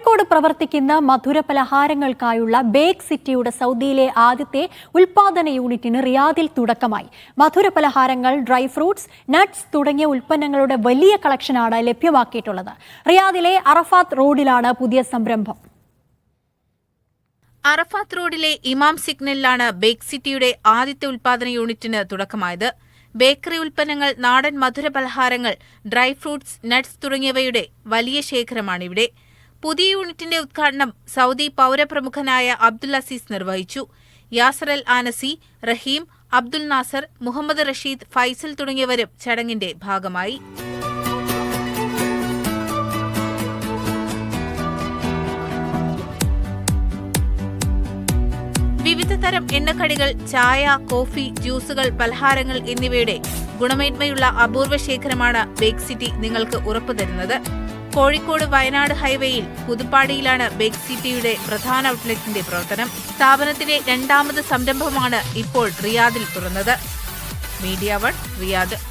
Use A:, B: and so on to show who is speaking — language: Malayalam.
A: കോഴിക്കോട് പ്രവർത്തിക്കുന്ന മധുര പലഹാരങ്ങൾക്കായുള്ള ബേക്ക് സിറ്റിയുടെ സൗദിയിലെ ആദ്യത്തെ ഉൽപാദന യൂണിറ്റിന് റിയാദിൽ തുടക്കമായി. മധുര പലഹാരങ്ങൾ ഡ്രൈ ഫ്രൂട്ട്സ് നട്ട്സ് തുടങ്ങിയ ഉൽപ്പന്നങ്ങളുടെ വലിയ കളക്ഷനാണ് ലഭ്യമാക്കിയിട്ടുള്ളത്. റിയാദിലെ അറഫാത്ത് റോഡിലാണ് പുതിയ സംരംഭം.
B: അറഫാത്ത് റോഡിലെ ഇമാം സിഗ്നലിലാണ് ബേക്ക് സിറ്റിയുടെ ആദ്യത്തെ ഉൽപാദന യൂണിറ്റിന് തുടക്കമായത്. ബേക്കറി ഉൽപ്പന്നങ്ങൾ നാടൻ മധുര പലഹാരങ്ങൾ ഡ്രൈ ഫ്രൂട്ട്സ് നട്ട്സ് തുടങ്ങിയവയുടെ വലിയ ശേഖരമാണിവിടെ. പുതിയ യൂണിറ്റിന്റെ ഉദ്ഘാടനം സൗദി പൗരപ്രമുഖനായ അബ്ദുൽ അസീസ് നിർവഹിച്ചു. യാസർ അൽ ആനസി റഹീം അബ്ദുൽ നാസർ മുഹമ്മദ് റഷീദ് ഫൈസൽ തുടങ്ങിയവരും ചടങ്ങിന്റെ ഭാഗമായി. വിവിധ തരം എണ്ണക്കടികൾ ചായ കോഫി ജ്യൂസുകൾ പലഹാരങ്ങൾ എന്നിവയുടെ ഗുണമേന്മയുള്ള അപൂർവ ശേഖരമാണ് ബേക്ക് സിറ്റി നിങ്ങൾക്ക് ഉറപ്പു തരുന്നത് കോഴിക്കോട് വയനാട് ഹൈവേയിൽ പുതുപ്പാടിയിലാണ് ബേക്ക് സിറ്റിയുടെ പ്രധാന ഔട്ട്ലെറ്റിന്റെ പ്രവർത്തനം. സ്ഥാപനത്തിന്റെ രണ്ടാമത് സംരംഭമാണ് ഇപ്പോൾ റിയാദിൽ തുറന്നത്. Media one Riyadh.